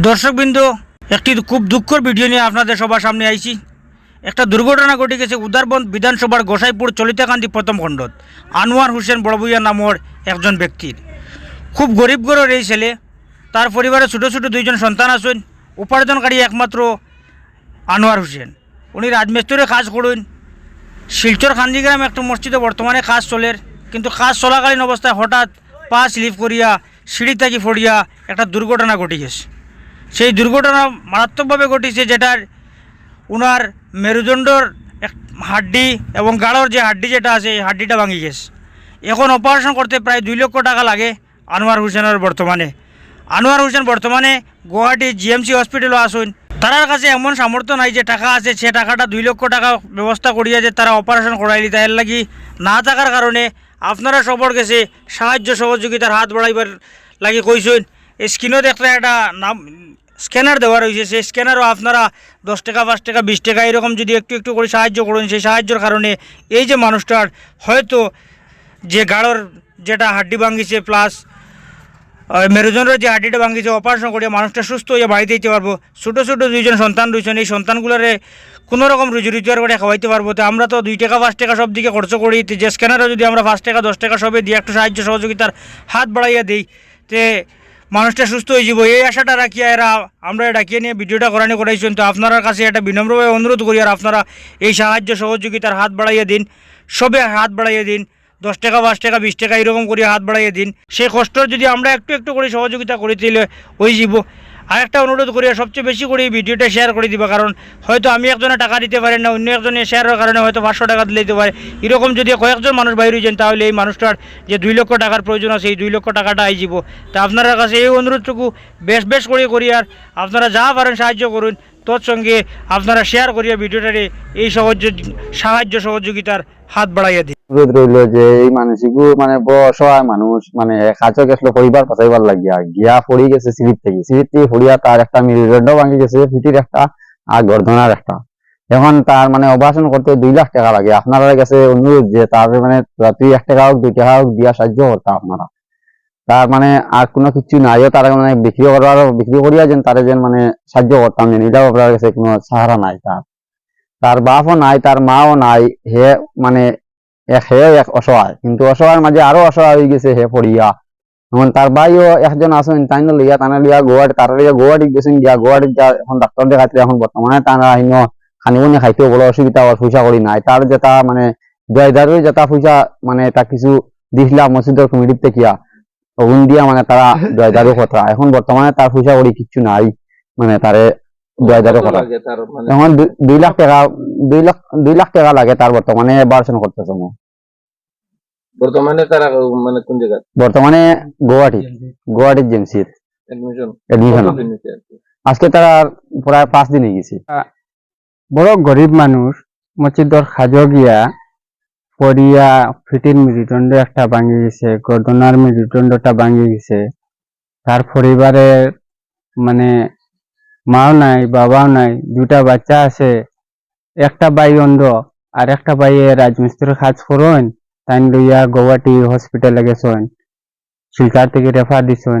দর্শকবৃন্দ, একটি খুব দুঃখর ভিডিও নিয়ে আপনাদের সবার সামনে আইছি। একটা দুর্ঘটনা ঘটে গেছে উদারবন্দ বিধানসভার গোসাইপুর চলিতাকান্দি প্রথম খণ্ডত। আনোয়ার হোসেন বড়বুইয়া নামর একজন ব্যক্তির। খুব গরিব ঘরের এই ছেলে, তার পরিবারে ছোটো ছোটো দুইজন সন্তান আছেন, উপার্জনকারী একমাত্র আনোয়ার হোসেন। উনি রাজমিস্ত্রির কাজ করুন। শিলচর খান্দিগ্রাম একটা মসজিদে বর্তমানে কাজ চলের কিন্তু কাজ চলাকালীন অবস্থায় হঠাৎ পা স্লিপ করিয়া, সিঁড়ি থাকি ফড়িয়া একটা দুর্ঘটনা ঘটে গেছে। সেই দুর্ঘটনা মারাত্মকভাবে ঘটেছে, যেটার উনার মেরুদণ্ডর হাড্ডি এবং গাড়োর যে হাড্ডি যেটা আছে, এই হাড্ডিটা ভাঙি গেছে। এখন অপারেশন করতে প্রায় দুই লক্ষ টাকা লাগে আনোয়ার হোসেনের বর্তমানে। আনোয়ার হোসেন বর্তমানে গুয়াহাটি জিএমসি হসপিটালও আসুন। তারার কাছে এমন সামর্থ্য নাই যে টাকা আছে, সে টাকাটা দুই লক্ষ টাকা ব্যবস্থা করিয়া যে তারা অপারেশন করাইলি, তাই লাগি না থাকার কারণে আপনারা সবর কাছে সাহায্য সহযোগিতার হাত বাড়াইবার লাগি কইছেন স্ক্রিনত একটা একটা নাম স্ক্যানার দেওয়া রয়েছে। সেই স্ক্যানারও আপনারা দশ টাকা, পাঁচ টাকা, বিশ টাকা এরকম যদি একটু একটু করে সাহায্য করুন, সেই সাহায্যের কারণে এই যে মানুষটার হয়তো যে গাড়োর যেটা হাড্ডি ভাঙ্গিছে প্লাস মেরুজনের যে হাড্ডিটা ভাঙ্গিছে অপারেশন করে মানুষটা সুস্থ হয়ে বাড়িতে যেতে পারব। ছোটো ছোটো দুইজন সন্তান রয়েছেন, এই সন্তানগুলোরে কোনো রকম রুজি রোজগার করে খাওয়াইতে পারব। তো আমরা তো দুই টাকা, পাঁচ টাকা সব দিকে খরচ করি। যে স্ক্যানারও যদি আমরা পাঁচ টাকা, দশ টাকা সবে দিয়ে একটু সাহায্য সহযোগিতার হাত বাড়াইয়া দিই, তে মানুষটা সুস্থ হয়ে যাব। এই আশাটা রাখি এরা আমরা ডাকিয়ে নিয়ে ভিডিওটা করানি করাইছেন তো আপনার কাছে এটা বিনম্রভাবে অনুরোধ করি আর আপনারা এই সাহায্য সহযোগিতার হাত বাড়াইয়ে দিন। সবে হাত বাড়াইয়ে দিন। দশ টাকা, পাঁচ টাকা, বিশ টাকা এরকম করে হাত বাড়াইয়ে দিন। সেই কষ্ট যদি আমরা একটু একটু করে সহযোগিতা করে দিলে ওই যাব। আরেকটা অনুরোধ করি সবচেয়ে বেশি করে ভিডিওটা শেয়ার করে দিবা, কারণ হয়তো আমি একজনে টাকা দিতে পারেন না, অন্য একজনে শেয়ারের কারণে হয়তো পাঁচশো টাকা দিলে দিতে পারে। এরকম যদি কয়েকজন মানুষ বাইরে যান, তাহলে এই মানুষটার যে দুই লক্ষ টাকার প্রয়োজন আছে, এই দুই লক্ষ টাকাটা আই যাব তা আপনার কাছে এই অনুরোধটুকু বেশ বেশ করে করি, আর আপনারা যা পারেন সাহায্য করুন। তৎসঙ্গে আপনারা শেয়ার করিয়া ভিডিওটারে এই সহজ সাহায্য সহযোগিতার হাত বাড়াইয়া দিন মানসিকও মানে মানে গেছে ভাঙি গেছে একটা একটা। এখন মানে করতে দুই লাখ টাকা লাগে। আপনারা অনুরোধ যে তার মানে তুই এক টাকা হোক, দুই টাকা হোক, দিয়া সাহায্য করতে আপনারা। তার মানে আর কোনো কিছু নাইও তার মানে বিক্রি করার বিক্রি করিয়া যেন তারে যেন মানে সাহায্য করতাম যেন। এটাও আপনার কাছে কোনো সাহারা নাই তার। তার বাপও নাই, তার মাও নাই, হে মানে এক হে এক অসহায়। কিন্তু অসহায়ের মাঝে আরও অসহায় হয়ে গেছে হে পড়িয়া। এখন তার ভাইও একজন আছেন তাই লইয়া তানা লিয়া গোয়াটি, তার লিয়া গোয়াটি গেছেন গিয়া, গোয়াটি যা এখন ডাক্তার দেখাইতে এখন বর্তমানে তারা হিন খানিবনি খাইতেও বড় অসুবিধা আর পয়সা করি নাই। তার যেটা মানে জয়দারের যেটা পয়সা মানে তা কিছু দিছিলাম মসজিদের কমিটির থেকিয়া ওগুন দিয়া মানে তারা জয়দারও কথা এখন বর্তমানে তার পয়সা করি কিচ্ছু নাই মানে তারে জয়দারও কথা মানে? এখন দুই- লাখ টাকা দুই লাখ দুই লাখ টাকা লাগে তার বর্তমানে অপারেশন করতেছে। বর্তমানে তারা মানে কোন জায়গা বর্তমানে গুয়াহাটি গুয়াহাটির জেমসির এডমিশন? আজকে তারা প্রায় পাঁচ দিন গেছে। বড় গরিব মানুষ মসজিদর খাজ গিয়া পড়িয়া ফিটির মেরুদণ্ড একটা ভাঙি গেছে গর্দনার মেরুদণ্ডটা ভাঙি গেছে। তার পরিবারে মানে মাও নাই, বাবাও নাই দুটা বাচ্চা আছে, একটা ভাই অন্ধ আর একটা ভাই রাজমিস্ত্রির কাজ করেন তাই লইয়া গৌহাটি হসপিটালে গেছেন, শিলচার থেকে রেফার দিছেন।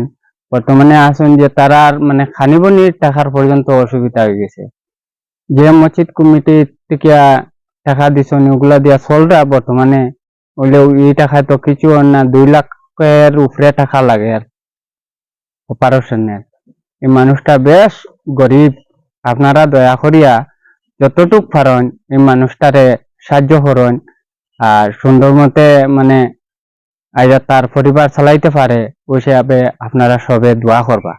বর্তমানে আসুন যে তারা আর মানে খানিবনির টাকার পর্যন্ত অসুবিধা হয়ে গেছে। যে মসজিদ কমিটি থেকে টাকা দিছেন ওগুলা দিয়া চলরা বর্তমানে হলেও এই টাকা তো কিছু না, দুই লাখের উপরে টাকা লাগে আর। অপারেশনের এই মানুষটা বেশ গরিব। আপনারা দয়া করিয়া যতটুক পারেন এই মানুষটারে সাহায্য করেন। আর সুন্দর মতে মানে আইয়া তার পরিবার চালাইতে পারে, ওই হিসাবে আপনারা সবে দোয়া করবা।